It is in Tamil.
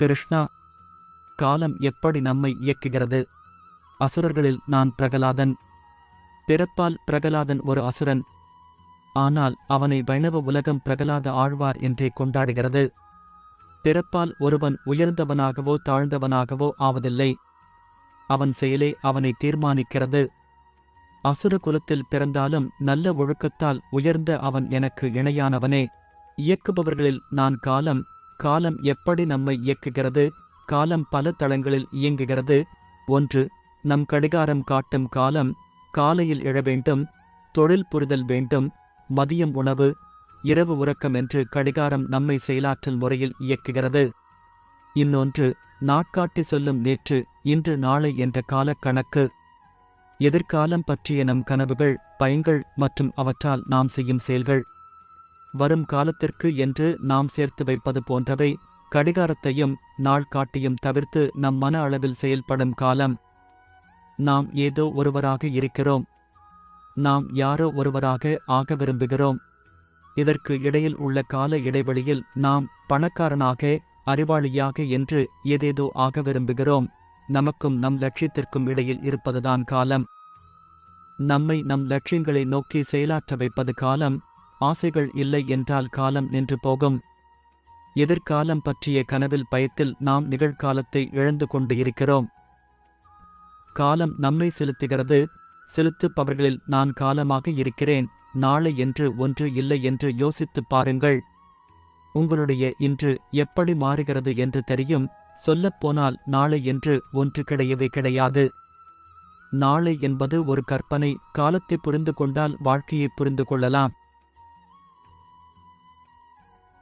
கிருஷ்ணா காலம் எப்படி நம்மை இயக்குகிறது? அசுரர்களில் நான் பிரகலாதன். பிறப்பால் பிரகலாதன் ஒரு அசுரன். ஆனால் அவனை வைணவ உலகம் பிரகலாத ஆழ்வார் என்றே கொண்டாடுகிறது. பிறப்பால் ஒருவன் உயர்ந்தவனாகவோ தாழ்ந்தவனாகவோ ஆவதில்லை. அவன் செயலே அவனை தீர்மானிக்கிறது. அசுர குலத்தில் பிறந்தாலும் நல்ல ஒழுக்கத்தால் உயர்ந்த அவன் எனக்கு இணையானவனே. இயக்குபவர்களில் நான் காலம் காலம் எப்படி நம்மை இயக்குகிறது? காலம் பல தளங்களில் இயங்குகிறது. ஒன்று நம் கடிகாரம் காட்டும் காலம் காலையில் எழ வேண்டும் தொழில் புரிதல் வேண்டும் மதியம் உணவு இரவு உறக்கம் என்று கடிகாரம் நம்மை செயலாற்றல் முறையில் இயக்குகிறது. இன்னொன்று நாட்காட்டி சொல்லும் நேற்று இன்று நாளை என்ற காலக்கணக்கு. எதிர்காலம் பற்றிய நம் கனவுகள் பயங்கள் மற்றும் அவற்றால் நாம் செய்யும் செயல்கள். வரும் காலத்திற்கு என்று நாம் சேர்த்து வைப்பது போன்றவை கடிகாரத்தையும் நாள் காட்டியும் தவிர்த்து நம் மன அளவில் செயல்படும் காலம். நாம் ஏதோ ஒருவராக இருக்கிறோம். நாம் யாரோ ஒருவராக ஆக விரும்புகிறோம். இதற்கு இடையில் உள்ள கால இடைவெளியில் நாம் பணக்காரனாக அறிவாளியாக என்று ஏதேதோ ஆக விரும்புகிறோம். நமக்கும் நம் லட்சியத்திற்கும் இடையில் இருப்பதுதான் காலம். நம்மை நம் லட்சியங்களை நோக்கி செயலாற்ற வைப்பது காலம். ஆசைகள் இல்லை என்றால் காலம் நின்று போகும். எதிர்காலம் பற்றிய கனவில் பயத்தில் நாம் நிகழ்காலத்தை இழந்து கொண்டு இருக்கிறோம். காலம் நம்மை செலுத்துகிறது. செலுத்துப்பவர்களில் நான் காலமாக இருக்கிறேன். நாளை என்று ஒன்று இல்லை என்று யோசித்துப் பாருங்கள். உங்களுடைய இன்று எப்படி மாறுகிறது என்று தெரியும். சொல்லப்போனால் நாளை என்று ஒன்று கிடையவே கிடையாது. நாளை என்பது ஒரு கற்பனை. காலத்தை புரிந்து கொண்டால் வாழ்க்கையை புரிந்து கொள்ளலாம்.